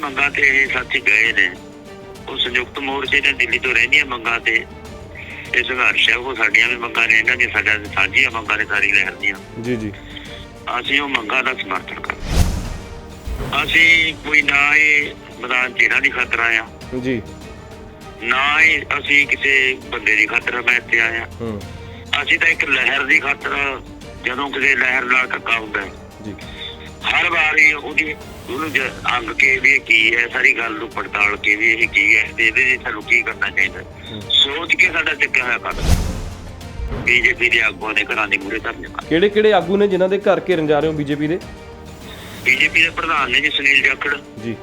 ਮੰਗਾਂ ਤੇ ਇਹ ਸਾਥੀ ਗਏ ਨੇ। ਉਹ ਸੰਯੁਕਤ ਮੋਰਚੇ ਦੇ ਦਿੱਲੀ ਤੋਂ ਰਹਿੰਦੀਆਂ ਮੰਗਾਂ ਤੇ। ਇਹ ਸੰਘਰਸ਼ ਹੈ ਉਹ ਸਾਡੀਆਂ ਵੀ ਮੰਗਾਂ ਨੇ ਇਹਨਾਂ ਦੀਆਂ ਸਾਡਾ ਸਾਂਝੀਆਂ ਮੰਗਾਂ ਨੇ ਸਾਰੀ ਲਹਿਰ ਦੀਆਂ। ਜੀ ਜੀ। ਅਸੀਂ ਉਹ ਮੰਗਾਂ ਦਾ ਸਮਰਥਨ ਕਰਦੇ ਅਸੀਂ ਕੋਈ ਨਾ ਇਹ ਮੈਦਾਨ ਜਿਹੜਾ ਦੀ ਖਤਰਾ ਆ ਜੀ। ਨਾ ਹੀ ਅਸੀਂ ਕਿਸੇ ਬੰਦੇ ਦੀ ਖਾਤਰ ਮੈਂ ਇੱਥੇ ਆਇਆ ਹੂੰ। ਅਸੀਂ ਤਾਂ ਇੱਕ ਲਹਿਰ ਦੀ ਖਾਤਰ ਜਦੋਂ ਕਿਸੇ ਲਹਿਰ ਨਾਲ ਧੱਕਾ ਹੁੰਦਾ ਹੈ, ਜੀ। ਹਰ ਵਾਰੀ ਉਹਦੀ ਉਹਨੂੰ ਜ- ਅੰਗ ਕੇ ਵੀ ਇਹ ਕੀ ਹੈ ਸਾਰੀ ਗੱਲ ਨੂੰ ਪੜਤਾਲ ਕੇ ਵੀ ਇਹ ਕੀ ਹੈ ਤੇ ਇਹਦੇ ਲਈ ਸਾਨੂੰ ਕੀ ਕਰਨਾ ਚਾਹੀਦਾ। ਸੋਚ ਕੇ ਸਾਡਾ ਚੱਕਿਆ ਹੋਇਆ ਕਦਮ ਬੀਜੇਪੀ ਦੇ ਆਗੂਆਂ ਦੇ ਘਰਾਂ ਦੇ ਮੂਹਰੇ ਧਰਨੇ ਕਿਹੜੇ ਕਿਹੜੇ ਆਗੂ ਨੇ ਜਿਨ੍ਹਾਂ ਦੇ ਘਰ ਘੇਰਨ ਜਾ ਰਹੇ ਹੋ ਬੀਜੇਪੀ ਦੇ? ਬੀਜੇਪੀ ਦੇ ਪ੍ਰਧਾਨ ਨੇ ਜੀ ਸੁਨੀਲ ਜਾਖੜ। ਜੀ।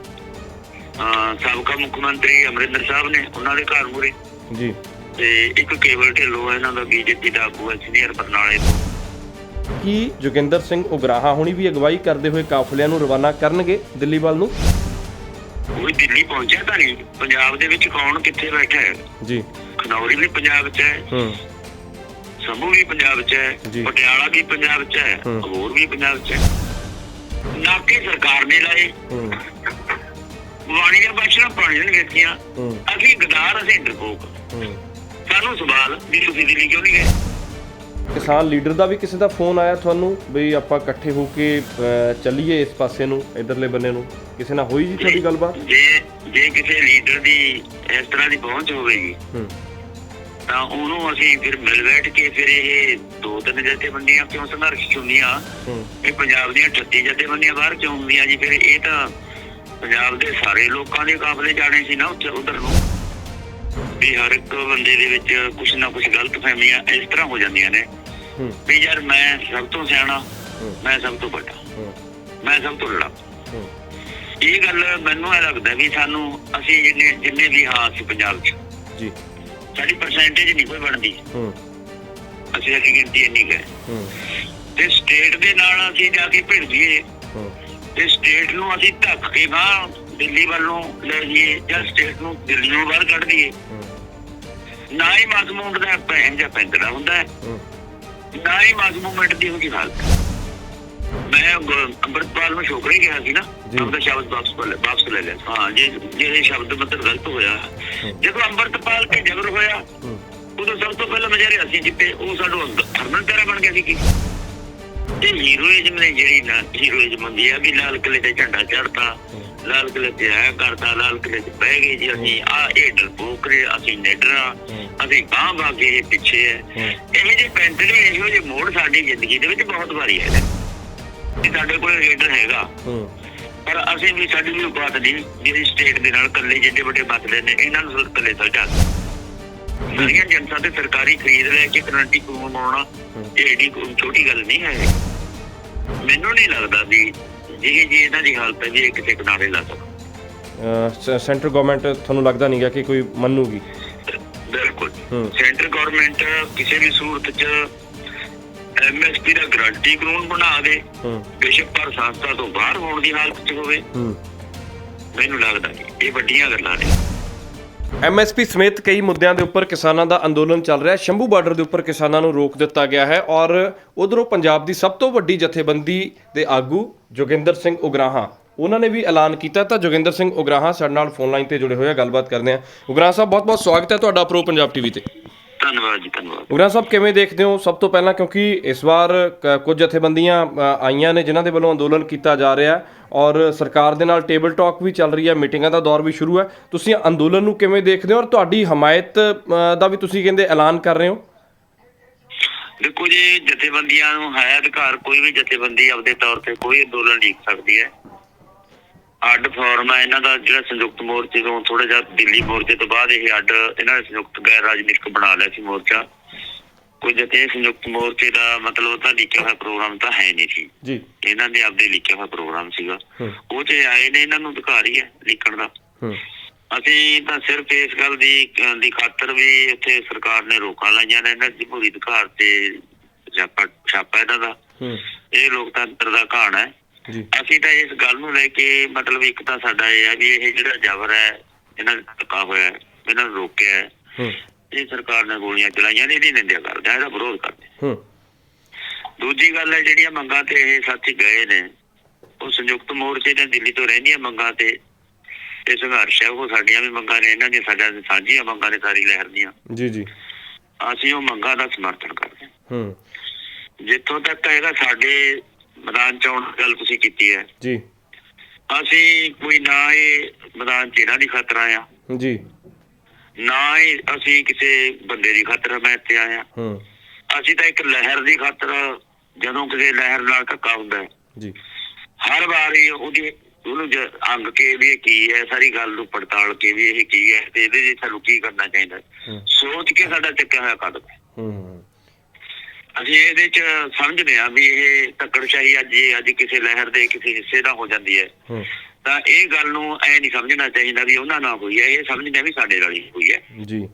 ਸਾਬਕਾ ਮੁੱਖ ਮੰਤਰੀ ਅਮਰਿੰਦਰ ਸਾਹਿਬ ਨੇ ਉਹਨਾਂ ਦੇ ਘਰ ਮੂਹਰੇ। ਜੀ। ਤੇ ਇੱਕ ਕੇਵਲ ਢਿੱਲੋਂ ਹੈ ਇਹਨਾਂ ਦਾ ਬੀਜੇਪੀ ਦਾ ਆਗੂ ਹੈ ਸੀਨੀਅਰ ਬਰਨਾਲੇ ਤੋਂ। ਕੀ ਜੋਗਿੰਦਰ ਸਿੰਘ ਉਗਰਾਹਾ ਹੁਣੀ ਵੀ ਅਗਵਾਈ ਕਰਦੇ ਹੋਏ ਕਾਫਲਿਆਂ ਨੂੰ ਰਵਾਨਾ ਕਰਨਗੇ ਦਿੱਲੀ ਵੱਲ ਨੂੰ? ਉਹ ਦਿੱਲੀ ਪਹੁੰਚਿਆ ਤਾਂ ਨਹੀਂ। ਪੰਜਾਬ ਦੇ ਵਿੱਚ ਕੌਣ ਕਿੱਥੇ ਬੈਠਾ ਹੈ? ਜੀ। ਖਨੌਰੀ ਵੀ ਪੰਜਾਬ 'ਚ ਹੈ। ਹੂੰ। ਸੰਭੂ ਵੀ ਪੰਜਾਬ 'ਚ ਹੈ। ਪਟਿਆਲਾ ਵੀ ਪੰਜਾਬ 'ਚ ਹੈ। ਹੋਰ ਵੀ ਪੰਜਾਬ 'ਚ ਹੈ। ਨਾਕੇ ਸਰਕਾਰ ਨੇ ਲਾਏ। ਹੂੰ। ਵਾਣੀ ਦੀਆਂ ਬਖਸ਼ਣਾ ਪਾਣੀ ਨਹੀਂ ਵੇਚੀਆਂ ਅਸੀਂ ਗਦਾਰ ਅਸੀਂ ਡਰਪੋਕ। ਹੂੰ। ਸਾਨੂੰ ਸਵਾਲ ਵੀ ਤੁਸੀਂ ਦਿੱਲੀ ਕਿਉਂ ਨਹੀਂ ਗਏ? ਕਿਸਾਨ ਲੀਡਰ ਦਾ ਵੀ ਕਿਸੇ ਦਾ ਫੋਨ ਆਇਆ ਤੁਹਾਨੂੰ ਵੀ ਆਪਾਂ ਇਕੱਠੇ ਹੋ ਕੇ ਅਹ, ਚੱਲੀਏ ਇਸ ਪਾਸੇ ਨੂੰ ਇਧਰਲੇ ਬੰਨੇ ਨੂੰ? ਕਿਸੇ ਨਾਲ ਹੋਈ ਜੀ ਤੁਹਾਡੀ ਗੱਲਬਾਤ? ਜੇ ਜੇ ਕਿਸੇ ਲੀਡਰ ਦੀ ਇਸ ਤਰ੍ਹਾਂ ਦੀ ਪਹੁੰਚ ਹੋਵੇਗੀ ਹੂੰ। ਤਾਂ ਉਹਨੂੰ ਅਸੀਂ ਫਿਰ ਮਿਲ ਬੈਠ ਕੇ ਫਿਰ ਇਹ ਦੋ ਤਿੰਨ ਜਥੇਬੰਦੀਆਂ ਕਿਉਂ ਸੰਘਰਸ਼ ਚੁਣੀਆਂ ਹੂੰ। ਇਹ ਪੰਜਾਬ ਦੀਆਂ 38 ਜਥੇਬੰਦੀਆਂ ਬਾਹਰ ਕਿਉਂ ਹੁੰਦੀਆਂ ਜੀ? ਫਿਰ ਇਹ ਤਾਂ ਪੰਜਾਬ ਦੇ ਸਾਰੇ ਲੋਕਾਂ ਦੇ ਕਾਬਲੇ ਜਾਣੇ ਸੀ ਨਾ ਉੱਥੇ ਉਧਰ ਨੂੰ। ਵੀ ਹਰ ਇੱਕ ਬੰਦੇ ਦੇ ਵਿੱਚ ਕੁਛ ਨਾ ਕੁਛ ਗਲਤ ਫਹਿਮੀਆਂ ਇਸ ਤਰ੍ਹਾਂ ਹੋ ਜਾਂਦੀਆਂ ਨੇ ਵੀ ਯਾਰ ਮੈਂ ਸਭ ਤੋਂ ਸਿਆਣਾ ਮੈਂ ਸਭ ਤੋਂ ਵੱਡਾ ਮੈਂ ਸਭ ਤੋਂ ਲੜਾ। ਇਹ ਗੱਲ ਮੈਨੂੰ ਇਹ ਲੱਗਦਾ ਵੀ ਸਾਨੂੰ ਅਸੀਂ ਜਿੰਨੇ ਜਿੰਨੇ ਵੀ ਹਾਂ ਸੀ ਪੰਜਾਬ 'ਚ ਜੀ। ਸਾਡੀ ਪਰਸੈਂਟੇਜ ਨਹੀਂ ਕੋਈ ਬਣਦੀ। ਅਸੀਂ ਸਾਡੀ ਗਿਣਤੀ ਇੰਨੀ ਹੈ। ਤੇ ਸਟੇਟ ਦੇ ਨਾਲ ਅਸੀਂ ਜਾ ਕੇ ਭਿੜ ਜਾਈਏ। ਹੂੰ। ਤੇ ਸਟੇਟ ਨੂੰ ਅਸੀਂ ਧੱਕ ਕੇ ਗਾਂ ਦਿੱਲੀ ਵੱਲੋਂ ਲੈ ਜਾਈਏ ਜਾਂ ਸਟੇਟ ਨੂੰ ਦਿੱਲੀ ਨੂੰ ਬਾਹਰ ਕੱਢ ਦਈਏ। ਨਾ ਹੀ ਮੂਵਮੈਂਟ ਦਾ ਭੈਣ ਜਾਂ ਪੈਂਦੜਾ ਹੁੰਦਾ ਹੈ। ਹੂੰ ਨਾ ਹੀ ਮੂਵਮੈਂਟ ਦੀ ਹੁੰਦੀ ਹਾਲਤ ਮੈਂ ਅੰਮ੍ਰਿਤਪਾਲ ਨੂੰ ਛੋਕਰੀ ਕਿਹਾ ਸੀ ਨਾ। ਆਪਦਾ ਸ਼ਬਦ ਵਾਪਸ ਲੈ ਵਾਪਸ ਲੈ ਲਿਆ। ਹਾਂ ਜੇ ਜੇ ਇਹ ਸ਼ਬਦ ਮਤਲਬ ਗਲਤ ਹੋਇਆ। ਜਦੋਂ ਅੰਮ੍ਰਿਤਪਾਲ ਤੇ ਜ਼ਬਰ ਹੋਇਆ ਹੂੰ। ਉਦੋਂ ਸਭ ਤੋਂ ਪਹਿਲਾਂ ਮਜਾਰੇ ਅਸੀਂ ਜਿੱਤੇ ਉਹ ਸਾਡੋ ਹਰਮਨ ਪਿਆਰਾ ਬਣ ਗਿਆ ਸੀ ਕੀ? ਤੇ ਹੀਰੋਇਜ਼ਮ ਨੇ ਜਿਹੜੀ ਨਾ ਹੀਰੋਇਜ਼ਮ ਹੁੰਦੀ ਆ ਵੀ ਲਾਲ ਕਿਲੇ ਤੇ ਝੰਡਾ ਚੜਤਾ ਲਾਲ ਕਿਲੇ ਤੇ ਆਇਆ ਕਰਤਾ ਲਾਲ ਕਿਲੇ ਤੇ ਬਹਿ ਗਏ ਜੀ ਅਸੀਂ। ਆ ਇਹ ਡਰਪੋਕ ਨੇ ਅਸੀਂ ਨਿਡਰਾ ਅਸੀਂ ਗਾਂ ਭਾਗੇ ਇਹ ਪਿੱਛੇ ਹੈ। ਇਹੋ ਜਿਹੇ ਪੈਂਤੜੇ ਇਹੋ ਜਿਹੇ ਮੋੜ ਸਾਡੀ ਜ਼ਿੰਦਗੀ ਦੇ ਵਿੱਚ ਬਹੁਤ ਵਾਰੀ ਆਏ ਨੇ ਕਿ ਸਾਡੇ ਕੋਲ ਰੇਡਰ ਹੈਗਾ। ਪਰ ਅਸੀਂ ਵੀ ਸਾਡੀ ਵੀ ਬਾਤ ਨਹੀਂ ਜਿਹੜੀ ਸਟੇਟ ਦੇ ਨਾਲ ਕੱਲੇ ਜਿੱਡੇ ਵੱਡੇ ਮਸਲੇ ਨੇ ਇਹਨਾਂ ਨੂੰ ਕੱਲੇ ਸੁਲਝਾ ਸਾਰੀਆਂ ਜਨਤਾ ਤੇ ਸਰਕਾਰੀ ਖਰੀਦ ਲੈ ਕੇ ਕਰੰਟੀ ਕਾਨੂੰਨ ਬਣਾਉਣਾ ਇਹ ਏਡੀ ਛੋਟੀ ਗੱਲ ਨਹੀਂ ਹੈ। ਮੈਨੂੰ ਨਹੀਂ ਲੱਗਦਾ ਵੀ ਜਿਹੇ ਜੀ ਇਹਨਾਂ ਦੀ ਹਾਲਤ ਹੈ ਵੀ ਇਹ ਕਿਸੇ ਕਿਨਾਰੇ ਲਾ ਸਕਦਾ ਅਹ, ਸੈਂਟਰ ਗਵਰਨਮੈਂਟ ਤੁਹਾਨੂੰ ਲੱਗਦਾ ਨਹੀਂਗਾ ਕਿ ਕੋਈ ਮੰਨੂਗੀ? ਬਿਲਕੁਲ। ਹੂੰ। ਸੈਂਟਰ ਗਵਰਨਮੈਂਟ ਕਿਸੇ ਵੀ ਸੂਰਤ 'ਚ ਐਮਐਸਪੀ ਦਾ ਗਰੰਟੀ ਕਾਨੂੰਨ ਬਣਾ ਦੇ ਹੂੰ। ਬੇਸ਼ੱਕ ਪਰ ਸੰਸਥਾ ਤੋਂ ਬਾਹਰ ਹੋਣ ਦੀ ਹਾਲਤ 'ਚ ਹੋਵੇ। ਹੂੰ। ਮੈਨੂੰ ਲੱਗਦਾ ਇਹ ਵੱਡੀਆਂ ਗੱਲਾਂ ਨੇ। ਐਮਐਸਪੀ ਸਮੇਤ ਕਈ ਮੁੱਦਿਆਂ ਦੇ ਉੱਪਰ ਕਿਸਾਨਾਂ ਦਾ ਅੰਦੋਲਨ ਚੱਲ ਰਿਹਾ। ਹੈ ਸ਼ੰਭੂ ਬਾਰਡਰ ਦੇ ਉੱਪਰ ਕਿਸਾਨਾਂ ਨੂੰ ਰੋਕ ਦਿੱਤਾ ਗਿਆ ਹੈ ਔਰ ਉਧਰੋਂ ਪੰਜਾਬ ਦੀ ਸਭ ਤੋਂ ਵੱਡੀ ਜਥੇਬੰਦੀ ਦੇ ਆਗੂ ਜੋਗਿੰਦਰ ਸਿੰਘ ਉਗਰਾਹਾਂ, ਉਹਨਾਂ ਨੇ ਵੀ ਐਲਾਨ ਕੀਤਾ ਤਾਂ ਜੋਗਿੰਦਰ ਸਿੰਘ ਉਗਰਾਹਾਂ ਸਾਡੇ ਨਾਲ ਫੋਨ ਲਾਈਨ ਤੇ ਜੁੜੇ ਹੋਏ ਆ, ਗੱਲਬਾਤ ਕਰਦੇ ਆ। ਉਗਰਾਹਾਂ ਸਾਹਿਬ, ਬਹੁਤ-ਬਹੁਤ ਸਵਾਗਤ ਹੈ ਤੁਹਾਡਾ ਪ੍ਰੋ ਪੰਜਾਬ ਟੀਵੀ ਤੇ। ਧੰਨਵਾਦ ਜੀ ਧੰਨਵਾਦ। ਉਗਰਾਹਾਂ ਸਾਹਿਬ ਕਿਵੇਂ ਦੇਖਦੇ ਹੋ ਸਭ ਤੋਂ ਪਹਿਲਾਂ? ਕਿਉਂਕਿ ਇਸ ਵਾਰ ਕ- ਕੁਝ ਜਥੇਬੰਦੀਆਂ ਅ, ਆਈਆਂ ਨੇ ਜਿਨ੍ਹਾਂ ਦੇ ਵੱਲੋਂ ਅੰਦੋਲਨ ਕੀਤਾ ਜਾ ਰਿਹਾ ਹੈ ਔਰ ਸਰਕਾਰ ਦੇ ਨਾਲ ਟੇਬਲ ਟਾਕ ਵੀ ਚੱਲ ਰਹੀ ਹੈ ਮੀਟਿੰਗਾਂ ਦਾ ਦੌਰ ਵੀ ਸ਼ੁਰੂ ਹੈ। ਤੁਸੀਂ ਅੰਦੋਲਨ ਨੂੰ ਕਿਵੇਂ ਦੇਖਦੇ ਹੋ ਔਰ ਤੁਹਾਡੀ ਹਮਾਇਤ ਅ, ਦਾ ਵੀ ਤੁਸੀਂ ਕਹਿੰਦੇ ਐਲਾਨ ਕਰ ਰਹੇ ਹੋ? ਦੇਖੋ ਜੀ ਜਥੇਬੰਦੀਆਂ ਨੂੰ ਹੈ ਅਧਿਕਾਰ ਕੋਈ ਵੀ ਜਥੇਬੰਦੀ ਆਪਦੇ ਤੌਰ ਤੇ ਕੋਈ ਅੰਦੋਲਨ ਲਿਖ ਸਕਦੀ ਹੈ। ਅੱਡ ਫਾਰਮ ਹੈ ਇਹਨਾਂ ਦਾ ਜਿਹੜਾ ਸੰਯੁਕਤ ਮੋਰਚੇ ਤੋਂ ਥੋੜਾ ਜਿਹਾ ਦਿੱਲੀ ਮੋਰਚੇ ਤੋਂ ਬਾਅਦ ਇਹ ਅੱਡ ਇਹਨਾਂ ਨੇ ਸੰਯੁਕਤ ਗੈਰ ਰਾਜਨੀਤਿਕ ਬਣਾ ਲਿਆ ਸੀ ਮੋਰਚਾ। ਕੋਈ ਜਥੇ ਸੰਯੁਕਤ ਮੋਰਚੇ ਦਾ ਮਤਲਬ ਉਹਦਾ ਲਿਖਿਆ ਹੋਇਆ ਪ੍ਰੋਗਰਾਮ ਤਾਂ ਹੈ ਨਹੀਂ ਸੀ। ਜੀ। ਇਹਨਾਂ ਦੇ ਆਪਦੇ ਲਿਖਿਆ ਹੋਇਆ ਪ੍ਰੋਗਰਾਮ ਸੀਗਾ। ਉਹ ਤੇ ਆਏ ਨੇ ਇਹਨਾਂ ਨੂੰ ਅਧਿਕਾਰ ਹੀ ਹੈ ਲਿਖਣ ਦਾ। ਅਸੀਂ ਤਾਂ ਸਿਰਫ ਇਸ ਗੱਲ ਦੀ ਦੀ ਖਾਤਰ ਵੀ ਉੱਥੇ ਸਰਕਾਰ ਨੇ ਰੋਕਾਂ ਲਾਈਆਂ ਨੇ ਇਹਨਾਂ ਜਮਹੂਰੀ ਅਧਿਕਾਰ ਤੇ ਛਾਪਾ ਛਾਪਾ ਇਹਨਾਂ ਦਾ। ਇਹ ਲੋਕਤੰਤਰ ਦਾ ਘਾਣ ਹੈ। ਜੀ। ਅਸੀਂ ਤਾਂ ਇਸ ਗੱਲ ਨੂੰ ਲੈ ਕੇ ਮਤਲਬ ਇੱਕ ਤਾਂ ਸਾਡਾ ਇਹ ਹੈ ਵੀ ਇਹ ਜਿਹੜਾ ਜ਼ਬਰ ਹੈ ਇਹਨਾਂ ਦਾ ਧੱਕਾ ਹੋਇਆ ਹੈ, ਇਹਨਾਂ ਨੂੰ ਰੋਕਿਆ ਹੈ, ਹੂੰ। ਇਹ ਸਰਕਾਰ ਨੇ ਗੋਲੀਆਂ ਚਲਾਈਆਂ ਨੇ ਇਹਦੀ ਨਿੰਦਿਆ ਕਰਦੇ ਆ ਇਹਦਾ ਵਿਰੋਧ ਕਰਦੇ ਹੂੰ। ਦੂਜੀ ਗੱਲ ਹੈ ਜਿਹੜੀਆਂ ਮੰਗਾਂ ਤੇ ਇਹ ਸਾਥੀ ਗਏ ਨੇ ਉਹ ਸੰਯੁਕਤ ਮੋਰਚੇ ਦੇ ਦਿੱਲੀ ਤੋਂ ਰਹਿੰਦੀਆਂ ਮੰਗਾਂ ਤੇ ਇਹ ਸੰਘਰਸ਼ ਹੈ ਉਹ ਸਾਡੀਆਂ ਵੀ ਮੰਗਾਂ ਨੇ ਇਹਨਾਂ ਦੀਆਂ ਸਾਡਾ ਸਾਂਝੀਆਂ ਮੰਗਾਂ ਨੇ ਸਾਰੀ ਲਹਿਰ ਦੀਆਂ। ਜੀ ਜੀ। ਅਸੀਂ ਉਹ ਮੰਗਾਂ ਦਾ ਸਮਰਥਨ ਕਰਦੇ ਹਾਂ। ਹੂੰ। ਜਿੱਥੋਂ ਤੱਕ ਹੈਗਾ ਸਾਡੇ ਮੈਦਾਨ ਚ ਗੱਲ ਤੁਸੀਂ ਕੀਤੀ ਹੈ। ਜੀ। ਅਸੀਂ ਕੋਈ ਨਾ ਇਹ ਮੈਦਾਨ ਚ ਇਹਨਾਂ ਦੀ ਖਤਰਾ ਆ ਜੀ। ਨਾ ਹੀ ਅਸੀਂ ਕਿਸੇ ਬੰਦੇ ਦੀ ਖਤਰਾ ਮੈਂ ਇੱਥੇ ਆਇਆ। ਹੂੰ। ਅਸੀਂ ਤਾਂ ਇੱਕ ਲਹਿਰ ਦੀ ਖਾਤਰ ਜਦੋਂ ਕਿਸੇ ਲਹਿਰ ਨਾਲ ਧੱਕਾ ਹੁੰਦਾ ਹੈ। ਜੀ। ਹਰ ਵਾਰ ਉਹਦੀ ਉਹਨੂੰ ਜ- ਅੰਗ ਕੇ ਵੀ ਇਹ ਕੀ ਹੈ ਸਾਰੀ ਗੱਲ ਨੂੰ ਪੜਤਾਲ ਕੇ ਵੀ ਇਹ ਕੀ ਹੈ ਤੇ ਇਹਦੇ ਲਈ ਸਾਨੂੰ ਕੀ ਕਰਨਾ ਚਾਹੀਦਾ ਹੈ। ਹੂੰ। ਸੋਚ ਕੇ ਸਾਡਾ ਚੱਕਿਆ ਹੋਇਆ ਕਦਮ ਹੈ ਹੂੰ। ਅਸੀਂ ਇਹਦੇ ਚ ਸਮਝਦੇ ਹਾਂ ਵੀ ਇਹ ਧੱਕੜਸ਼ਾਹੀ ਅੱਜ ਇਹ ਅੱਜ ਕਿਸੇ ਲਹਿਰ ਦੇ ਕਿਸੇ ਹਿੱਸੇ ਦਾ ਹੋ ਜਾਂਦੀ ਹੈ। ਤਾਂ ਇਹ ਗੱਲ ਨੂੰ ਐ ਨਹੀਂ ਸਮਝਣਾ ਚਾਹੀਦਾ ਵੀ ਉਹਨਾਂ ਨਾਲ ਹੋਈ ਹੈ ਇਹ ਸਮਝਦੇ ਵੀ ਸਾਡੇ ਨਾਲ ਹੀ ਹੋਈ ਹੈ। ਜੀ।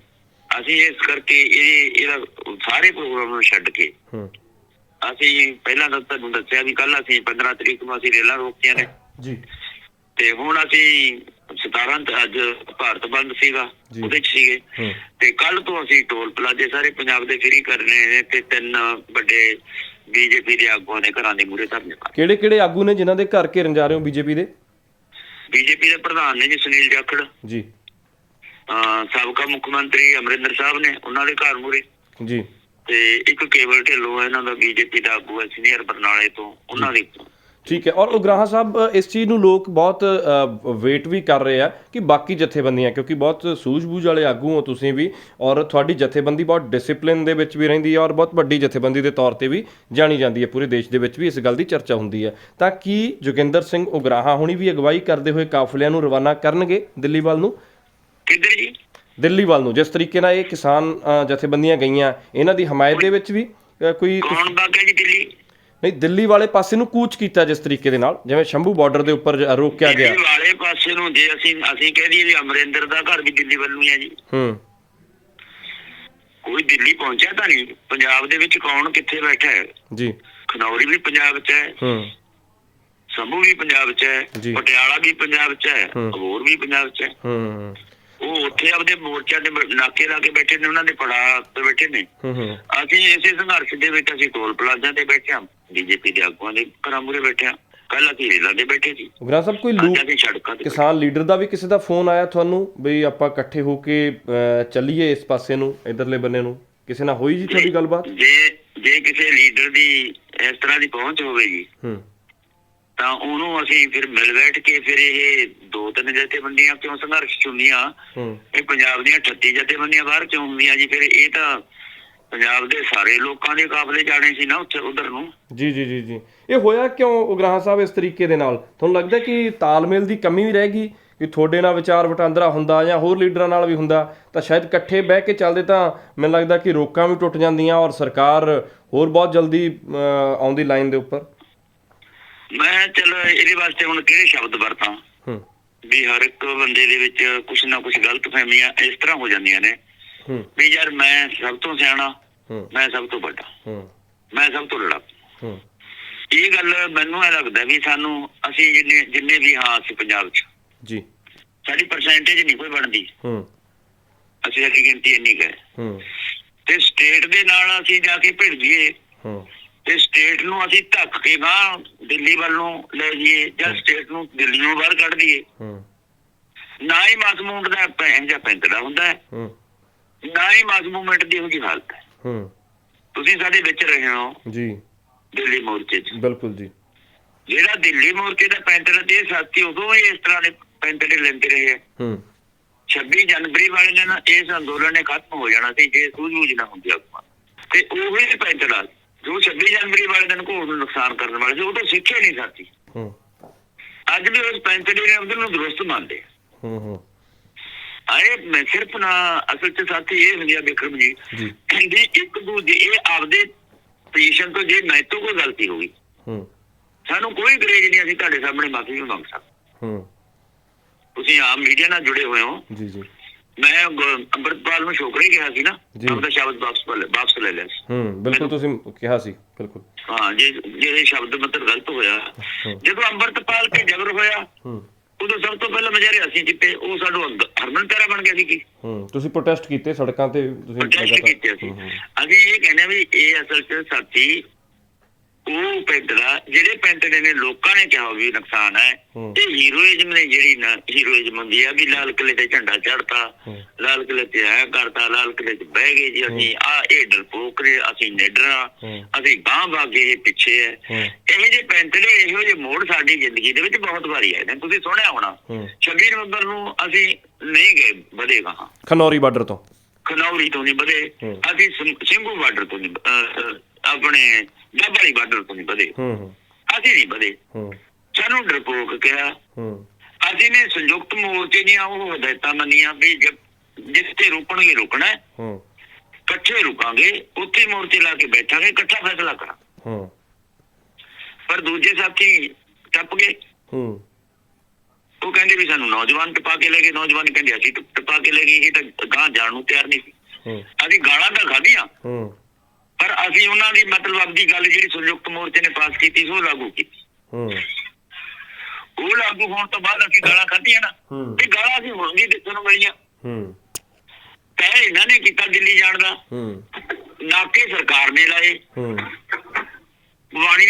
ਅਸੀਂ ਇਸ ਕਰਕੇ ਇਹ ਇਹਦਾ ਸਾਰੇ ਪ੍ਰੋਗਰਾਮ ਨੂੰ ਛੱਡ ਕੇ ਅਸੀਂ ਪਹਿਲਾਂ ਤਾਂ ਤੁਹਾਨੂੰ ਦੱਸਿਆ ਵੀ ਕੱਲ ਅਸੀਂ 15 ਤਰੀਕ ਨੂੰ ਅਸੀਂ ਰੇਲਾਂ ਰੋਕੀਆਂ ਨੇ। ਜੀ। ਤੇ ਹੁਣ ਅਸੀਂ 17 ਤ- ਅੱਜ ਭਾਰਤ ਬੰਦ ਸੀਗਾ। ਉਹਦੇ ਚ ਸੀਗੇ। ਤੇ ਕੱਲ ਤੋਂ ਅਸੀਂ ਟੋਲ ਪਲਾਜ਼ੇ ਸਾਰੇ ਪੰਜਾਬ ਦੇ ਫ੍ਰੀ ਕਰਨੇ ਨੇ ਤੇ ਤਿੰਨ ਵੱਡੇ ਬੀਜੇਪੀ ਦੇ ਆਗੂਆਂ ਨੇ ਘਰਾਂ ਦੇ ਮੂਹਰੇ ਧਰਨੇ ਪਾ ਕਿਹੜੇ ਕਿਹੜੇ ਆਗੂ ਨੇ ਜਿਨ੍ਹਾਂ ਦੇ ਘਰ ਘੇਰਨ ਜਾ ਰਹੇ ਹੋ ਬੀਜੇਪੀ ਦੇ? ਬੀਜੇਪੀ ਦੇ ਪ੍ਰਧਾਨ ਨੇ ਜੀ ਸੁਨੀਲ ਜਾਖੜ। ਜੀ। ਸਾਬਕਾ ਮੁੱਖ ਮੰਤਰੀ ਅਮਰਿੰਦਰ ਸਾਹਿਬ ਨੇ ਉਹਨਾਂ ਦੇ ਘਰ ਮੂਹਰੇ। ਜੀ। ਤੇ ਇੱਕ ਕੇਵਲ ਢਿੱਲੋਂ ਇਹਨਾਂ ਦਾ ਬੀਜੇਪੀ ਦਾ ਆਗੂ ਹੈ ਸੀਨੀਅਰ ਬਰਨਾਲੇ ਤੋਂ ਉਹਨਾਂ ਦੇ ਠੀਕ ਹੈ। ਔਰ ਉਗਰਾਹਾ ਸਾਹਿਬ ਇਸ ਚੀਜ਼ ਨੂੰ ਲੋਕ ਬਹੁਤ ਵੇਟ ਵੀ ਕਰ ਰਹੇ ਆ ਕਿ ਬਾਕੀ ਜਥੇਬੰਦੀਆਂ ਕਿਉਂਕਿ ਬਹੁਤ ਸੂਝ-ਬੂਝ ਵਾਲੇ ਆਗੂ ਹੋ ਤੁਸੀਂ ਵੀ ਔਰ ਤੁਹਾਡੀ ਜਥੇਬੰਦੀ ਬਹੁਤ ਡਿਸਪਲਿਨ ਦੇ ਵਿੱਚ ਵੀ ਰਹਿੰਦੀ ਹੈ ਔਰ ਬਹੁਤ ਵੱਡੀ ਜਥੇਬੰਦੀ ਦੇ ਤੌਰ ਤੇ ਵੀ ਜਾਣੀ ਜਾਂਦੀ ਹੈ। ਪੂਰੇ ਦੇਸ਼ ਦੇ ਵਿੱਚ ਵੀ ਇਸ ਗੱਲ ਦੀ ਚਰਚਾ ਹੁੰਦੀ ਹੈ। ਤਾਂ ਕੀ ਜੋਗਿੰਦਰ ਸਿੰਘ ਉਗਰਾਹਾ ਹੁਣੀ ਵੀ ਅਗਵਾਈ ਕਰਦੇ ਹੋਏ ਕਾਫਲਿਆਂ ਨੂੰ ਰਵਾਨਾ ਕਰਨਗੇ ਦਿੱਲੀ ਵੱਲ ਨੂੰ? ਕਿੱਧਰ ਜੀ? ਦਿੱਲੀ ਵੱਲ ਨੂੰ। ਜਿਸ ਤਰੀਕੇ ਨਾਲ ਇਹ ਕਿਸਾਨ ਜਥੇਬੰਦੀਆਂ ਗਈਆਂ ਇਹਨਾਂ ਦੀ ਹਮਾਇਤ ਦੇ ਵਿੱਚ ਵੀ ਕੋਈ ਕੌਣ ਬਾਗਿਆ ਜੀ ਦਿੱਲੀ? ਨਹੀਂ ਦਿੱਲੀ ਵਾਲੇ ਪਾਸੇ ਨੂੰ ਕੂਚ ਕੀਤਾ ਜਿਸ ਤਰੀਕੇ ਦੇ ਨਾਲ ਜਿਵੇਂ ਸ਼ੰਭੂ ਬਾਰਡਰ ਦੇ ਉੱਪਰ ਰੋਕਿਆ ਗਿਆ। ਦਿੱਲੀ ਵਾਲੇ ਪਾਸੇ ਨੂੰ ਜੇ ਅਸੀਂ ਅਸੀਂ ਕਹਿ ਦਈਏ ਵੀ ਅਮਰਿੰਦਰ ਦਾ ਘਰ ਵੀ ਦਿੱਲੀ ਵੱਲ ਨੂੰ ਹੀ ਹੈ ਜੀ। ਹੂੰ। ਕੋਈ ਦਿੱਲੀ ਪਹੁੰਚਿਆ ਤਾਂ ਨਹੀਂ। ਪੰਜਾਬ ਦੇ ਵਿੱਚ ਕੌਣ ਕਿੱਥੇ ਬੈਠਾ ਹੈ? ਜੀ। ਖਨੌਰੀ ਵੀ ਪੰਜਾਬ 'ਚ ਹੈ। ਹੂੰ। ਸੰਭੂ ਵੀ ਪੰਜਾਬ 'ਚ। ਹੈ। ਪਟਿਆਲਾ ਵੀ ਪੰਜਾਬ 'ਚ ਹੈ। ਹੋਰ ਵੀ ਪੰਜਾਬ 'ਚ ਹੈ। ਹੂੰ। ਉਹ ਉੱਥੇ ਆਪਦੇ ਮੋਰਚਿਆਂ ਦੇ ਨਾਕੇ ਲਾ ਕੇ ਬੈਠੇ ਨੇ ਉਹਨਾਂ ਦੇ ਪੜਾਅ ਤੇ ਬੈਠੇ ਨੇ। ਹੂੰ ਹੂੰ। ਅਸੀਂ ਇਸੇ ਸੰਘਰਸ਼ ਦੇ ਵਿੱਚ ਅਸੀਂ ਟੋਲ ਪਲਾਜ਼ਾ ਤੇ ਬੈਠੇ ਹਾਂ ਬੀਜੇਪੀ ਦੇ ਆਗੂਆਂ ਦੇ ਘਰਾਂ ਮੂਹਰੇ ਬੈਠੇ ਹਾਂ। ਕੱਲ ਅਸੀਂ ਰੇਲਾਂ ਦੇ ਬੈਠੇ ਸੀ। ਉਗਰਾ ਸਾਹਿਬ ਕੋਈ ਤੇ ਕਿਸਾਨ ਲੀਡਰ ਦਾ ਵੀ ਕਿਸੇ ਦਾ ਫੋਨ ਆਇਆ ਤੁਹਾਨੂੰ ਵੀ ਆਪਾਂ ਇਕੱਠੇ ਹੋ ਕੇ ਚੱਲੀਏ ਇਸ ਪਾਸੇ ਨੂੰ ਇਧਰਲੇ ਬੰਨੇ ਨੂੰ? ਕਿਸੇ ਨਾਲ ਹੋਈ ਜੀ ਤੁਹਾਡੀ ਗੱਲਬਾਤ? ਜੇ ਜੇ ਕਿਸੇ ਲੀਡਰ ਦੀ ਇਸ ਤਰ੍ਹਾਂ ਦੀ ਪਹੁੰਚ ਹੋਵੇਗੀ ਹੂੰ। ਤਾਂ ਉਹਨੂੰ ਅਸੀਂ ਫਿਰ ਮਿਲ ਬੈਠ ਕੇ ਫਿਰ ਇਹ ਦੋ ਤਿੰਨ ਜਥੇਬੰਦੀਆਂ ਕਿਉਂ ਸੰਘਰਸ਼ ਚੁੰਨੀਆਂ ਹੂੰ। ਇਹ ਪੰਜਾਬ ਦੀਆਂ 38 ਜਥੇਬੰਦੀਆਂ ਬਾਹਰ ਕਿਉਂ ਹੁੰਦੀਆਂ ਜੀ? ਫਿਰ ਇਹ ਤਾਂ ਪੰਜਾਬ ਦੇ ਸਾਰੇ ਲੋਕਾਂ ਦੇ ਕਾਫਲੇ ਜਾਣੇ ਸੀ ਨਾ ਉੱਥੇ ਉਧਰ ਨੂੰ। ਜੀ ਜੀ ਜੀ ਜੀ। ਇਹ ਹੋਇਆ ਕਿਉਂ ਉਗਰਾਹਾਂ ਸਾਹਿਬ ਇਸ ਤਰੀਕੇ ਦੇ ਨਾਲ? ਤੁਹਾਨੂੰ ਲੱਗਦਾ ਕਿ ਤਾਲਮੇਲ ਦੀ ਕਮੀ ਵੀ ਰਹਿ ਗਈ? ਕਿ ਤੁਹਾਡੇ ਨਾਲ ਵਿਚਾਰ ਵਟਾਂਦਰਾ ਹੁੰਦਾ ਜਾਂ ਹੋਰ ਲੀਡਰਾਂ ਨਾਲ ਵੀ ਹੁੰਦਾ ਤਾਂ ਸ਼ਾਇਦ ਇਕੱਠੇ ਬਹਿ ਕੇ ਚੱਲਦੇ ਤਾਂ ਮੈਨੂੰ ਲੱਗਦਾ ਕਿ ਰੋਕਾਂ ਵੀ ਟੁੱਟ ਜਾਂਦੀਆਂ ਔਰ ਸਰਕਾਰ ਹੋਰ ਬਹੁਤ ਜਲਦੀ ਆਉਂਦੀ ਲਾਈਨ ਦੇ ਉੱਪਰ। ਮੈਂ ਚਲ ਇਹਦੇ ਵਾਸਤੇ ਹੁਣ ਕਿਹੜੇ ਸ਼ਬਦ ਵਰਤਾਂ? ਹੂੰ। ਵੀ ਹਰ ਇੱਕ ਬੰਦੇ ਦੇ ਵਿੱਚ ਕੁਛ ਨਾ ਕੁਛ ਗਲਤ ਫਹਿਮੀਆਂ ਇਸ ਤਰ੍ਹਾਂ ਹੋ ਜਾਂਦੀਆਂ ਨੇ। ਹੂੰ। ਵੀ ਯਾਰ ਮੈਂ ਸਭ ਤੋਂ ਸਿਆਣਾ ਹੂੰ। ਮੈਂ ਸਭ ਤੋਂ ਵੱਡਾ ਹੂੰ। ਮੈਂ ਸਭ ਤੋਂ ਲੜਾ ਹੂੰ। ਇਹ ਗੱਲ ਮੈਨੂੰ ਇਹ ਲੱਗਦਾ ਵੀ ਸਾਨੂੰ ਅਸੀਂ ਜਿੰਨੇ ਜਿੰਨੇ ਵੀ ਹਾਂ ਅਸੀਂ ਪੰਜਾਬ 'ਚ ਜੀ। ਸਾਡੀ ਪਰਸੈਂਟੇਜ ਨਹੀਂ ਕੋਈ ਬਣਦੀ। ਹੂੰ। ਅਸੀਂ ਸਾਡੀ ਗਿਣਤੀ ਇੰਨੀ ਕੁ ਹੈ। ਤੇ ਸਟੇਟ ਦੇ ਨਾਲ ਅਸੀਂ ਜਾ ਕੇ ਭਿੜ ਜਾਈਏ। ਹੂੰ। ਤੇ ਸਟੇਟ ਨੂੰ ਅਸੀਂ ਧੱਕ ਕੇ ਗਾਂ ਦਿੱਲੀ ਵੱਲ ਨੂੰ ਲੈ ਜਾਈਏ ਜਾਂ ਸਟੇਟ ਨੂੰ ਦਿੱਲੀੋਂ ਬਾਹਰ ਕੱਢ ਦਈਏ। ਹੂੰ। ਨਾ ਹੀ ਮਾਸ ਮੂਵਮੈਂਟ ਦਾ ਭੈਣ ਜਾਂ ਪੈਂਤੜਾ ਹੁੰਦਾ ਹੈ। ਹੂੰ। ਨਾ ਹੀ ਮਾਸ ਮੂਵਮੈਂਟ ਦੀ ਉਹਦੀ ਹਾਲਤ ਹੈ। ਹੂੰ। ਤੁਸੀਂ ਸਾਡੇ ਵਿੱਚ ਰਹੇ ਹੋ ਜੀ। ਦਿੱਲੀ ਮੋਰਚੇ 'ਚ। ਬਿਲਕੁਲ ਜੀ। ਜਿਹੜਾ ਦਿੱਲੀ ਮੋਰਚੇ ਦਾ ਪੈਂਤੜਾ ਤੇ ਸਾਥੀ ਉਦੋਂ ਹੀ ਇਸ ਤਰ੍ਹਾਂ ਦੇ ਪੈਂਤੜੇ ਲੈਂਦੇ ਰਹੇ ਹੈ। ਹੂੰ। 26 ਜਨਵਰੀ ਵਾਲੇ ਦਿਨ ਇਸ ਅੰਦੋਲਨ ਨੇ ਖਤਮ ਹੋ ਜਾਣਾ ਸੀ ਜੇ ਸੂਝ-ਬੂਝ ਨਾ ਹੁੰਦੀ ਆਪਾਂ ਤੇ ਉਹ ਪੈਂਤੜਾ ਜੋ 26 ਜਨਵਰੀ ਵਾਲੇ ਦਿਨ ਘੋੜ ਨੂੰ ਨੁਕਸਾਨ ਕਰਨ ਵਾਲੇ ਸੀ ਉਹ ਤਾਂ ਸਿੱਖੇ ਨਹੀਂ ਸਾਥੀ। ਹੂੰ। ਅੱਜ ਵੀ ਉਸ ਪੈਂਤੜੇ ਨੇ ਉਹਦੇ ਨੂੰ ਦਰੁਸਤ ਮੰਨਦੇ। ਹੂੰ ਹੂੰ। ਆਏ ਮੈਂ ਸਿਰਫ ਨਾ ਅਸਲ ਚ ਸਾਥੀ ਇਹ ਹੁੰਦੀ ਆ ਬਿਕਰਮ ਜੀ। ਜੀ ਇੱਕ ਦੂਜੇ ਇਹ ਆਪਦੇ ਪੋਜੀਸ਼ਨ ਤੋਂ ਜੇ ਮੈਂ ਤੋਂ ਕੋਈ ਗਲਤੀ ਹੋ ਗਈ ਹੂੰ। ਸਾਨੂੰ ਕੋਈ ਗਰੇਜ ਨਹੀਂ ਅਸੀਂ ਤੁਹਾਡੇ ਸਾਹਮਣੇ ਮਾਫੀ ਵੀ ਮੰਗ ਸਕਦੇ। ਹੂੰ। ਤੁਸੀਂ ਆਮ ਮੀਡੀਆ ਨਾਲ ਜੁੜੇ ਹੋਏ ਹੋ। ਜੀ ਜੀ। ਮੈਂ ਅੰਮ੍ਰਿਤਪਾਲ ਨੂੰ ਸ਼ੋਕਰੇ ਕਿਹਾ ਸੀ ਨਾ ਜੀ। ਆਪਦਾ ਸ਼ਬਦ ਵਾਪਸ ਵਾਪਸ ਲੈ ਲਿਆ ਸੀ। ਹੂੰ ਬਿਲਕੁਲ ਤੁਸੀਂ ਕਿਹਾ ਸੀ ਬਿਲਕੁਲ। ਹਾਂ ਜੇ ਜੇ ਇਹ ਸ਼ਬਦ ਮਤਲਬ ਗਲਤ ਹੋਇਆ। ਜਦੋਂ ਅੰਮ੍ਰਿਤਪਾਲ ਤੇ ਜ਼ਬਰ ਹੋਇਆ ਹੂੰ। ਉਦੋਂ ਸਭ ਤੋਂ ਪਹਿਲਾਂ ਮਜਾਰੇ ਅਸੀਂ ਜਿੱਤੇ ਉਹ ਸਾਡੂ ਹਰਮਨ ਪਿਆਰਾ ਬਣ ਗਿਆ ਸੀ ਕੀ? ਹੂੰ ਤੁਸੀਂ ਪ੍ਰੋਟੈਸਟ ਕੀਤੇ ਸੜਕਾਂ ਤੇ ਤੁਸੀਂ ਪ੍ਰੋਟੈਸਟ ਕੀਤੇ ਅਸੀਂ। ਅਸੀਂ ਇਹ ਕਹਿੰਦੇ ਵੀ ਇਹ ਅਸਲ ਚ ਸਾਥੀ ਉਹ ਪਿੰਡ ਦਾ ਜਿਹੜੇ ਪਿੰਡ ਦੇ ਨੇ ਲੋਕਾਂ ਨੇ ਕਿਹਾ ਵੀ ਨੁਕਸਾਨ ਹੈ। ਤੇ ਹੀਰੋਇਜ਼ਮ ਨੇ ਜਿਹੜੀ ਨਾ ਹੀਰੋਇਜ਼ਮ ਹੁੰਦੀ ਆ ਵੀ ਲਾਲ ਕਿਲੇ ਤੇ ਝੰਡਾ ਚੜਤਾ। ਲਾਲ ਕਿਲੇ ਤੇ ਆਇਆ ਕਰਤਾ ਲਾਲ ਕਿਲੇ ਤੇ ਬਹਿ ਗਏ ਜੀ ਅਸੀਂ ਆ ਇਹ ਡਰਪੋਕ ਨੇ ਅਸੀਂ ਨਿਡਰਾ। ਅਸੀਂ ਗਾਂ ਭਾਗੇ ਇਹ ਪਿੱਛੇ ਹੈ। ਇਹੋ ਜਿਹੇ ਨੇ ਇਹੋ ਜਿਹੇ ਮੋੜ ਸਾਡੀ ਜ਼ਿੰਦਗੀ ਦੇ ਵਿੱਚ ਬਹੁਤ ਵਾਰੀ ਆਏ ਨੇ ਤੁਸੀਂ ਸੁਣਿਆ ਹੋਣਾ ਹੂੰ 26 ਨਵੰਬਰ ਨੂੰ ਅਸੀਂ ਨਹੀਂ ਗਏ ਵਧੇਗਾ ਖਨੌਰੀ ਬਾਰਡਰ ਤੋਂ ਖਨੌਰੀ ਤੋਂ ਨਹੀਂ ਵਧੇ। ਅਸੀਂ ਸਿੰਘੂ ਬਾਰਡਰ ਤੋਂ ਨਹੀਂ ਆਪਣੇ ਡੱਬੜੀ ਬਾਰਡਰ ਤੋਂ ਨਹੀਂ ਵਧੇ। ਹੂੰ ਹੂੰ। ਅਸੀਂ ਨਹੀਂ ਵਧੇ। ਹੂੰ। ਸਾਨੂੰ ਡਰਪੋਕ ਕਿਹਾ। ਹੂੰ। ਅਸੀਂ ਨੇ ਸੰਯੁਕਤ ਮੋਰਚੇ ਦੀਆਂ ਉਹ ਹਦਾਇਤਾਂ ਮੰਨੀਆਂ ਵੀ ਜਿੱਥੇ ਰੁਕਣਗੇ ਰੁਕਣਾ ਹੈ, ਹੂੰ। ਇਕੱਠੇ ਰੁਕਾਂਗੇ ਉੱਥੇ ਮੋਰਚੇ ਲਾ ਕੇ ਬੈਠਾਂਗੇ ਇਕੱਠਾ ਫੈਸਲਾ ਕਰਾਂ ਹੂੰ। ਪਰ ਦੂਜੇ ਸਾਥੀ ਟੱਪ ਗਏ। ਹੂੰ। ਉਹ ਕਹਿੰਦੇ ਵੀ ਸਾਨੂੰ ਨੌਜਵਾਨ ਟਪਾ ਕੇ ਲੈ ਗਏ। ਨੌਜਵਾਨ ਕਹਿੰਦੇ ਅਸੀਂ ਟਪ- ਕੇ ਲੈ ਗਏ। ਇਹ ਤਾਂ ਗਾਂ ਜਾਣ ਨੂੰ ਤਿਆਰ ਨਹੀਂ ਸੀ। ਹੂੰ। ਅਸੀਂ ਗਾਲਾਂ ਤਾਂ ਖਾਧੀਆਂ। ਹੂੰ। ਪਰ ਅਸੀਂ ਉਹਨਾਂ ਦੀ ਮਤਲਬ ਆਪਦੀ ਗੱਲ ਜਿਹੜੀ ਸੰਯੁਕਤ ਮੋਰਚੇ ਨੇ ਪਾਸ ਕੀਤੀ ਸੀ ਉਹ ਲਾਗੂ ਕੀਤੀ। ਹੂੰ। ਉਹ ਲਾਗੂ ਹੋਣ ਤੋਂ ਬਾਅਦ ਅਸੀਂ ਗਾਲਾਂ ਖਾਧੀਆਂ ਨਾ। ਤੇ ਗਾਲਾਂ ਅਸੀਂ ਹੁਣ ਵੀ ਦੇਖਣ ਨੂੰ ਮਿਲੀਆਂ। ਹੂੰ। ਤੈਅ ਇਹਨਾਂ ਨੇ ਕੀਤਾ ਦਿੱਲੀ ਜਾਣ ਦਾ। ਹੂੰ। ਨਾਕੇ ਸਰਕਾਰ ਨੇ ਲਾਏ। ਹੂੰ। ਵਾਣੀ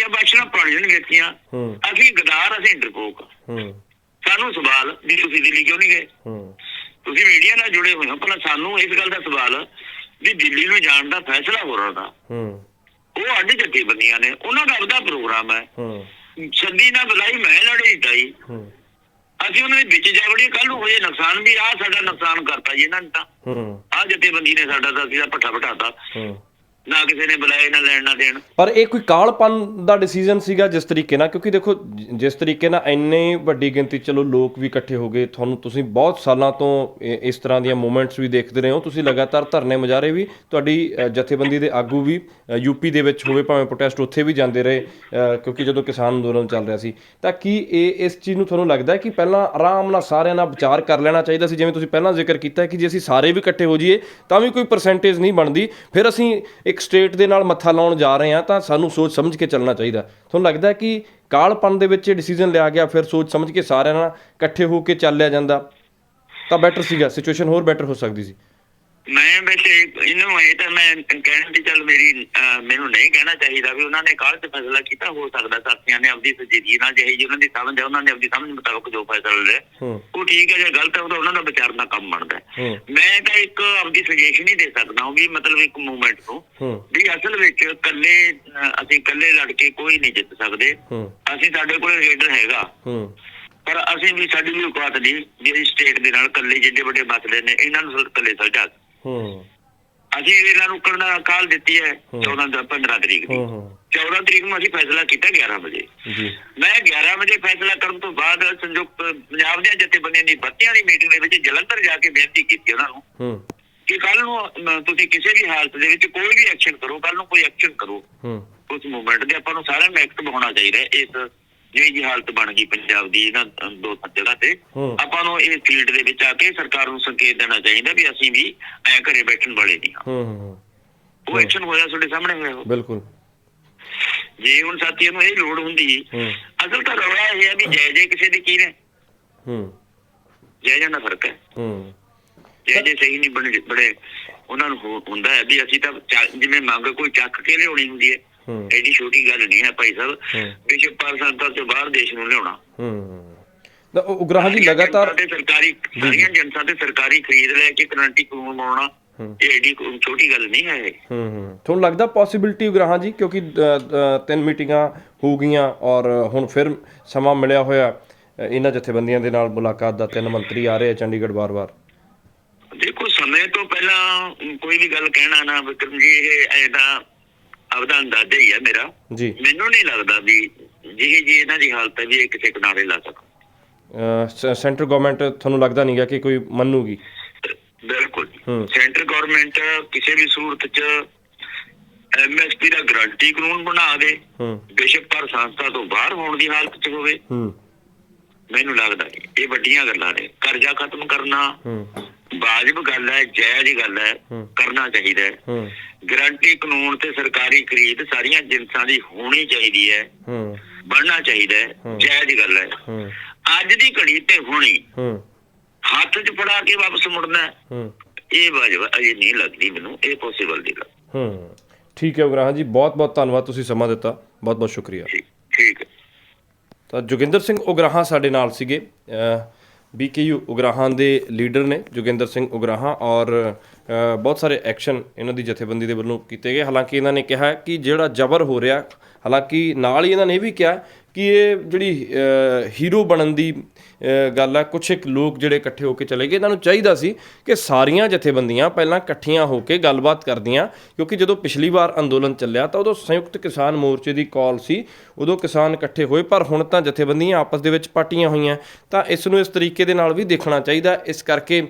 ਪਾਣੀ ਨਹੀਂ ਵੇਚੀਆਂ। ਹੂੰ। ਅਸੀਂ ਗਦਾਰ ਅਸੀਂ ਡਰਪੋਕ ਹੂੰ। ਸਾਨੂੰ ਸਵਾਲ ਵੀ ਤੁਸੀਂ ਦਿੱਲੀ ਕਿਉਂ ਨਹੀਂ ਗਏ? ਹੂੰ। ਤੁਸੀਂ ਮੀਡੀਆ ਨਾਲ ਜੁੜੇ ਹੋਏ ਹੋ ਪਰ ਸਾਨੂੰ ਇਸ ਗੱਲ ਦਾ ਸਵਾਲ ਵੀ ਦਿੱਲੀ ਨੂੰ ਜਾਣ ਦਾ ਫੈਸਲਾ ਹੋ ਰਿਹਾ ਦਾ ਹੂੰ। ਉਹ ਅੱਡ ਜਥੇਬੰਦੀਆਂ ਨੇ ਉਹਨਾਂ ਦਾ ਆਪਦਾ ਪ੍ਰੋਗਰਾਮ ਹੈ। ਹੂੰ। ਸੱਦੀ ਨਾ ਬੁਲਾਈ ਮੈਂ ਲੜੀ ਤਾਈ ਹੂੰ। ਅਸੀਂ ਉਹਨਾਂ ਦੇ ਵਿੱਚ ਜਾਵੜੀ ਕੱਲ ਨੂੰ ਹੋਏ ਨੁਕਸਾਨ ਵੀ ਆ ਸਾਡਾ ਨੁਕਸਾਨ ਕਰਤਾ ਜੀ ਇਹਨਾਂ ਨੇ ਤਾਂ। ਹੂੰ। ਆ ਜਥੇਬੰਦੀ ਨੇ ਸਾਡਾ ਤਾਂ ਸੀਦਾ ਪੱਠਾ ਪਟਾਤਾ ਹੂੰ। ਨਾ ਕਿਸੇ ਨੇ ਬੁਲਾਏ ਨਾ ਲੈਣ ਨਾ ਦੇਣ। ਪਰ ਇਹ ਕੋਈ ਕਾਲਪਨ ਦਾ ਡਿਸੀਜਨ ਸੀਗਾ ਜਿਸ ਤਰੀਕੇ ਨਾਲ? ਕਿਉਂਕਿ ਦੇਖੋ ਜ- ਜਿਸ ਤਰੀਕੇ ਨਾਲ ਇੰਨੇ ਵੱਡੀ ਗਿਣਤੀ 'ਚ ਚਲੋ ਲੋਕ ਵੀ ਇਕੱਠੇ ਹੋ ਗਏ ਤੁਹਾਨੂੰ ਤੁਸੀਂ ਬਹੁਤ ਸਾਲਾਂ ਤੋਂ ਇ- ਇਸ ਤਰ੍ਹਾਂ ਦੀਆਂ ਮੂਵਮੈਂਟਸ ਵੀ ਦੇਖਦੇ ਰਹੇ ਹੋ। ਤੁਸੀਂ ਲਗਾਤਾਰ ਧਰਨੇ ਮੁਜ਼ਾਹਰੇ ਵੀ ਤੁਹਾਡੀ ਅ, ਜਥੇਬੰਦੀ ਦੇ ਆਗੂ ਵੀ ਯੂਪੀ ਦੇ ਵਿੱਚ ਹੋਵੇ ਭਾਵੇਂ ਪ੍ਰੋਟੈਸਟ ਉੱਥੇ ਵੀ ਜਾਂਦੇ ਰਹੇ ਅ, ਕਿਉਂਕਿ ਜਦੋਂ ਕਿਸਾਨ ਅੰਦੋਲਨ ਚੱਲ ਰਿਹਾ ਸੀ। ਤਾਂ ਕੀ ਇਹ ਇਸ ਚੀਜ਼ ਨੂੰ ਤੁਹਾਨੂੰ ਲੱਗਦਾ ਹੈ ਕਿ ਪਹਿਲਾਂ ਆਰਾਮ ਨਾਲ ਸਾਰਿਆਂ ਨਾਲ ਵਿਚਾਰ ਕਰ ਲੈਣਾ ਚਾਹੀਦਾ ਸੀ? ਜਿਵੇਂ ਤੁਸੀਂ ਪਹਿਲਾਂ ਜ਼ਿਕਰ ਕੀਤਾ ਕਿ ਜੇ ਅਸੀਂ ਸਾਰੇ ਵੀ ਇਕੱਠੇ ਹੋ ਜਾਈਏ ਤਾਂ ਵੀ ਕੋਈ ਪਰਸੈਂਟੇਜ ਨਹੀਂ ਬਣਦੀ। ਫਿਰ ਅਸੀਂ ਇੱਕ ਸਟੇਟ ਦੇ ਨਾਲ ਮੱਥਾ ਲਾਉਣ ਜਾ ਰਹੇ ਹਾਂ ਤਾਂ ਸਾਨੂੰ ਸੋਚ ਸਮਝ ਕੇ ਚੱਲਣਾ ਚਾਹੀਦਾ। ਤੁਹਾਨੂੰ ਲੱਗਦਾ ਹੈ ਕਿ ਕਾਲਪਨ ਦੇ ਵਿੱਚ ਇਹ ਡਿਸੀਜਨ ਲਿਆ ਗਿਆ, ਫਿਰ ਸੋਚ ਸਮਝ ਕੇ ਸਾਰਿਆਂ ਨਾਲ ਇਕੱਠੇ ਹੋ ਕੇ ਚੱਲਿਆ ਜਾਂਦਾ। ਤਾਂ ਬੈਟਰ ਸੀਗਾ ਸਿਚੁਏਸ਼ਨ ਹੋਰ ਬੈਟਰ ਹੋ ਸਕਦੀ ਸੀ। ਮੈਂ ਵੈਸੇ ਇਹਨੂੰ ਇਹ ਤਾਂ ਮੈਂ ਕਹਿਣ ਦੀ ਚੱਲ ਮੇਰੀ ਮੈਨੂੰ ਨਹੀਂ ਕਹਿਣਾ ਚਾਹੀਦਾ ਵੀ ਉਹਨਾਂ ਨੇ ਕਾਲ ਤੇ ਫੈਸਲਾ ਕੀਤਾ ਹੋ ਸਕਦਾ ਸਾਥੀਆਂ ਨੇ ਆਪਦੀ ਸਜੀਦੀ ਨਾਲ ਜਿਹੀ ਜਿਹੀ ਉਹਨਾਂ ਦੀ ਸਮਝ ਹੈ ਉਹਨਾਂ ਨੇ ਆਪਦੀ ਸਮਝ ਮੁਤਾਬਕ ਜੋ ਫੈਸਲਾ ਲਿਆ। ਉਹ ਠੀਕ ਹੈ ਜੇ ਗਲਤ ਹੈ ਉਹ ਤਾਂ ਉਹਨਾਂ ਦਾ ਵਿਚਾਰ ਦਾ ਕੰਮ ਬਣਦਾ ਮੈਂ ਤਾਂ ਇੱਕ ਆਪਦੀ ਸੁਜੈਸ਼ਨ ਹੀ ਦੇ ਸਕਦਾ ਹਾਂ ਵੀ ਮਤਲਬ ਇੱਕ ਮੂਵਮੈਂਟ ਹੂੰ। ਵੀ ਅਸਲ ਵਿੱਚ ਇਕੱਲੇ ਅਹ, ਅਸੀਂ ਇਕੱਲੇ ਲੜ ਕੇ ਕੋਈ ਨਹੀਂ ਜਿੱਤ ਸਕਦੇ। ਅਸੀਂ ਸਾਡੇ ਕੋਲ ਲੀਡਰ ਹੈਗਾ। ਪਰ ਅਸੀਂ ਵੀ ਸਾਡੀ ਵੀ ਔਕਾਤ ਨਹੀਂ ਵੀ ਅਸੀਂ ਸਟੇਟ ਦੇ ਨਾਲ ਇਕੱਲੇ ਜਿੱਡੇ ਵੱਡੇ ਮਸਲੇ ਨੇ ਇਹਨਾਂ ਨੂੰ ਇਕੱਲੇ ਸੁਲਝਾ ਹੂੰ। ਅਸੀਂ ਇਹਨਾਂ ਨੂੰ ਕਰਨ ਕਾਲ ਦਿੱਤੀ ਹੈ ਹੂੰ। 14 ਦਾ 15 ਤਰੀਕ ਦੀ। ਹੂੰ ਹੂੰ। 14 ਤਰੀਕ ਨੂੰ ਅਸੀਂ ਫੈਸਲਾ ਕੀਤਾ 11 ਵਜੇ। ਜੀ। ਮੈਂ 11 ਵਜੇ ਫੈਸਲਾ ਕਰਨ ਤੋਂ ਬਾਅਦ ਸੰਯੁਕਤ ਪੰਜਾਬ ਦੀਆਂ ਜਥੇਬੰਦੀਆਂ ਦੀ ਬੱਤੀਆਂ ਦੀ ਮੀਟਿੰਗ ਦੇ ਵਿੱਚ ਜਲੰਧਰ ਜਾ ਕੇ ਬੇਨਤੀ ਕੀਤੀ ਉਹਨਾਂ ਨੂੰ ਹੂੰ। ਕਿ ਕੱਲ ਨੂੰ ਤੁਸੀਂ ਕਿਸੇ ਵੀ ਹਾਲਤ ਦੇ ਵਿੱਚ ਕੋਈ ਵੀ ਐਕਸ਼ਨ ਕਰੋ ਕੱਲ ਨੂੰ ਕੋਈ ਐਕਸ਼ਨ ਕਰੋ। ਹੂੰ। ਉਸ ਮੂਵਮੈਂਟ ਦੇ ਆਪਾਂ ਨੂੰ ਸਾਰਿਆਂ ਨੂੰ ਐਕਟਿਵ ਹੋਣਾ ਚਾਹੀਦਾ ਹੈ। ਇਸ ਜਿਹੜੀ ਜੀ ਹਾਲਤ ਬਣ ਗਈ ਪੰਜਾਬ ਦੀ ਇਹਨਾਂ ਦੋ ਜਗ੍ਹਾ ਤੇ। ਆਪਾਂ ਨੂੰ ਇਹ ਫੀਲਡ ਦੇ ਵਿੱਚ ਆ ਕੇ ਸਰਕਾਰ ਨੂੰ ਸੰਕੇਤ ਦੇਣਾ ਚਾਹੀਦਾ ਵੀ ਅਸੀਂ ਵੀ ਐ ਘਰੇ ਬੈਠਣ ਵਾਲੇ ਨਹੀਂ ਹਾਂ। ਹੂੰ ਹੂੰ ਉਹ ਐਕਸ਼ਨ ਹੋਇਆ ਤੁਹਾਡੇ ਸਾਹਮਣੇ ਹੋਇਆ। ਬਿਲਕੁਲ। ਜੇ ਹੁਣ ਸਾਥੀਆਂ ਨੂੰ ਇਹ ਲੋੜ ਹੁੰਦੀ ਹੂੰ। ਅਸਲ ਤਾਂ ਰੌਲਾ ਇਹ ਹੈ ਵੀ ਜੈ ਜੈ ਕਿਸੇ ਦੀ ਕੀ ਨੇ? ਹੂੰ। ਜੈ ਜੈ ਦਾ ਫ਼ਰਕ ਹੈ। ਹੂੰ। ਜੈ ਜੈ ਸਹੀ ਨਹੀਂ ਬਣੇ ਬੜੇ ਉਹਨਾਂ ਨੂੰ ਹੁੰਦਾ ਹੈ ਵੀ ਅਸੀਂ ਤਾਂ ਜਿਵੇਂ ਮੰਗ ਕੋਈ ਚੱਕ ਕੇ ਲਿਆਉਣੀ ਹੁੰਦੀ ਹੈ ਹੂੰ। ਐਡੀ ਛੋਟੀ ਗੱਲ ਨਹੀਂ ਹੈ ਭਾਈ ਸਾਹਿਬ। ਪਰ ਸੰਤਾਂ ਤੋਂ ਬਾਹਰ ਦੇਸ਼ ਨੂੰ ਲਿਆਉਣਾ। ਹੂੰ। ਉਹ ਉਗਰਾਹਾਂ ਜੀ ਲਗਾਤਾਰ ਸਰਕਾਰੀ ਸਾਰੀਆਂ ਜਨਤਾ ਤੇ ਸਰਕਾਰੀ ਖਰੀਦ ਲੈ ਕੇ ਕਰੰਟੀ ਕਾਨੂੰਨ ਬਣਾਉਣਾ। ਇਹ ਐਡੀ ਛੋਟੀ ਗੱਲ ਨਹੀਂ ਹੈ ਹੂੰ ਹੂੰ। ਤੁਹਾਨੂੰ ਲੱਗਦਾ ਪੋਸਿਬਿਲਿਟੀ ਉਗਰਾਹਾਂ ਜੀ ਕਿਉਂਕਿ ਤਿੰਨ ਮੀਟਿੰਗਾਂ ਹੋ ਗਈਆਂ ਔਰ ਹੁਣ ਫਿਰ ਸਮਾਂ ਮਿਲਿਆ ਹੋਇਆ। ਇਹਨਾਂ ਜਥੇਬੰਦੀਆਂ ਦੇ ਨਾਲ ਮੁਲਾਕਾਤ ਦਾ ਤਿੰਨ ਮੰਤਰੀ ਆ ਰਹੇ ਆ ਚੰਡੀਗੜ੍ਹ ਵਾਰ-ਵਾਰ ਦੇਖੋ ਸਮੇਂ ਤੋਂ ਪਹਿਲਾਂ ਕੋਈ ਵੀ ਗੱਲ ਕਹਿਣਾ ਨਾ ਵਿਕਰਮ ਜੀ ਇਹ ਐਦਾ ਆਪਦਾ ਅੰਦਾਜ਼ਾ ਹੀ ਹੈ ਮੇਰਾ। ਜੀ। ਮੈਨੂੰ ਨਹੀਂ ਲੱਗਦਾ ਵੀ ਜਿਹੀ ਜੀ ਇਹਨਾਂ ਦੀ ਹਾਲਤ ਹੈ ਵੀ ਇਹ ਕਿਸੇ ਕਿਨਾਰੇ ਲਾ ਸਕਣ। ਸੈਂਟਰ ਗਵਰਨਮੈਂਟ ਤੁਹਾਨੂੰ ਲੱਗਦਾ ਨਹੀਂਗਾ ਕਿ ਕੋਈ ਮੰਨੂਗੀ? ਬਿਲਕੁਲ। ਸੈਂਟਰ ਗਵਰਨਮੈਂਟ ਕਿਸੇ ਵੀ ਸੂਰਤ 'ਚ ਐਮਐਸਪੀ ਦਾ ਗਰੰਟੀ ਕਾਨੂੰਨ ਬਣਾ ਦੇ ਹੂੰ। ਬਿਸ਼ਪ ਪਰ ਸੰਸਥਾ ਤੋਂ ਬਾਹਰ ਹੋਣ ਦੀ ਹਾਲਤ 'ਚ ਹੋਵੇ। ਮੈਨੂੰ ਲੱਗਦਾ ਇਹ ਵੱਡੀਆਂ ਗੱਲਾਂ ਨੇ। ਕਰਜ਼ਾ ਖਤਮ ਕਰਨਾ ਵਾਜਬ ਗੱਲ ਹੈ ਜਾਇਜ਼ ਗੱਲ ਹੈ। ਕਰਨਾ ਚਾਹੀਦਾ ਹੈ। ਗਰੰਟੀ ਕਾਨੂੰਨ ਤੇ ਸਰਕਾਰੀ ਖਰੀਦ ਸਾਰੀਆਂ ਜਿੰਸਾਂ ਦੀ ਹੋਣੀ ਚਾਹੀਦੀ ਹੈ। ਬਣਨਾ ਚਾਹੀਦਾ ਹੈ। ਜਾਇਜ਼ ਗੱਲ ਹੈ। ਅੱਜ ਦੀ ਘੜੀ ਤੇ ਹੁਣੀ। ਹੱਥ 'ਚ ਫੜਾ ਕੇ ਵਾਪਸ ਮੁੜਨਾ ਇਹ ਵਾਜਬ ਅਜੇ ਨਹੀਂ ਲੱਗਦੀ ਮੈਨੂੰ। ਇਹ ਪੋਸੀਬਲ ਨਹੀਂ ਲੱਗਦਾ ਹੂੰ। ਠੀਕ ਹੈ ਉਗਰਾਹਾਂ ਜੀ ਬਹੁਤ ਬਹੁਤ ਧੰਨਵਾਦ ਤੁਸੀਂ ਸਮਾਂ ਦਿੱਤਾ। ਬਹੁਤ ਬਹੁਤ ਸ਼ੁਕਰੀਆ। ਠੀਕ ਹੈ। ਤਾਂ ਜੋਗਿੰਦਰ ਸਿੰਘ ਉਗਰਾਹਾਂ ਸਾਡੇ ਨਾਲ ਸੀਗੇ। ਬੀਕੇਯੂ ਉਗਰਾਹਾਂ ਦੇ ਲੀਡਰ ਨੇ, ਜੋਗਿੰਦਰ ਸਿੰਘ ਉਗਰਾਹਾਂ ਔਰ ਬਹੁਤ ਸਾਰੇ ਐਕਸ਼ਨ ਇਹਨਾਂ ਦੀ ਜਥੇਬੰਦੀ ਦੇ ਵੱਲੋਂ ਕੀਤੇ ਗਏ। ਹਾਲਾਂਕਿ ਇਹਨਾਂ ਨੇ ਕਿਹਾ ਕਿ ਜਿਹੜਾ ਜ਼ਬਰ ਹੋ ਰਿਹਾ, ਹਾਲਾਂਕਿ ਨਾਲ ਹੀ ਇਹਨਾਂ ਨੇ ਇਹ ਵੀ ਕਿਹਾ ਕਿ ਇਹ ਜਿਹੜੀ ਹੀਰੋ ਬਣਨ ਦੀ ਗੱਲ ਆ ਕੁਝ ਇੱਕ ਲੋਕ ਜਿਹੜੇ ਇਕੱਠੇ ਹੋ ਕੇ ਚਲੇ ਗਏ ਇਹਨਾਂ ਨੂੰ ਚਾਹੀਦਾ ਸੀ ਕਿ ਸਾਰੀਆਂ ਜਥੇਬੰਦੀਆਂ ਪਹਿਲਾਂ ਇਕੱਠੀਆਂ ਹੋ ਕੇ ਗੱਲਬਾਤ ਕਰਦੀਆਂ ਕਿਉਂਕਿ ਜਦੋਂ ਪਿਛਲੀ ਵਾਰ ਅੰਦੋਲਨ ਚੱਲਿਆ ਤਾਂ ਉਦੋਂ ਸੰਯੁਕਤ ਕਿਸਾਨ ਮੋਰਚੇ ਦੀ ਕਾਲ ਸੀ ਉਦੋਂ ਕਿਸਾਨ ਇਕੱਠੇ ਹੋਏ ਪਰ ਹੁਣ ਤਾਂ ਜਥੇਬੰਦੀਆਂ ਆਪਸ ਦੇ ਵਿੱਚ ਪਾਟੀਆਂ ਹੋਈਆਂ ਤਾਂ ਇਸ ਨੂੰ ਇਸ ਤਰੀਕੇ ਦੇ ਨਾਲ ਵੀ ਦੇਖਣਾ ਚਾਹੀਦਾ। ਇਸ ਕਰਕੇ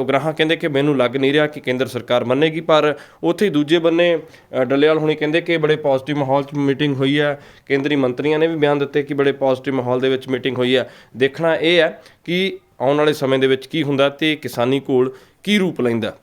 ਉਗਰਾਹਾਂ ਕਹਿੰਦੇ ਕਿ ਮੈਨੂੰ ਲੱਗ ਨਹੀਂ ਰਿਹਾ ਕਿ ਕੇਂਦਰ ਸਰਕਾਰ ਮੰਨੇਗੀ ਪਰ ਉੱਥੇ ਹੀ ਦੂਜੇ ਬੰਨੇ ਅ, ਡੱਲੇਵਾਲ ਹੁਣੀ ਕਹਿੰਦੇ ਕਿ ਬੜੇ ਪੋਜ਼ਿਟਿਵ ਮਾਹੌਲ 'ਚ ਮੀਟਿੰਗ ਹੋਈ ਹੈ। ਕੇਂਦਰੀ ਮੰਤਰੀਆਂ ਨੇ ਵੀ ਬਿਆਨ ਦਿੱਤੇ ਕਿ ਬੜੇ ਪੋਜ਼ਿਟਿਵ ਮਾਹੌਲ ਦੇ ਵਿੱਚ ਮੀਟਿੰਗ ਹੋਈ ਹੈ। ਦੇਖਣਾ ਇਹ ਹੈ ਕਿ ਆਉਣ ਵਾਲੇ ਸਮੇਂ ਦੇ ਵਿੱਚ ਕੀ ਹੁੰਦਾ ਤੇ ਕਿਸਾਨੀ ਕੋਲ ਕੀ ਰੂਪ ਲੈਂਦਾ।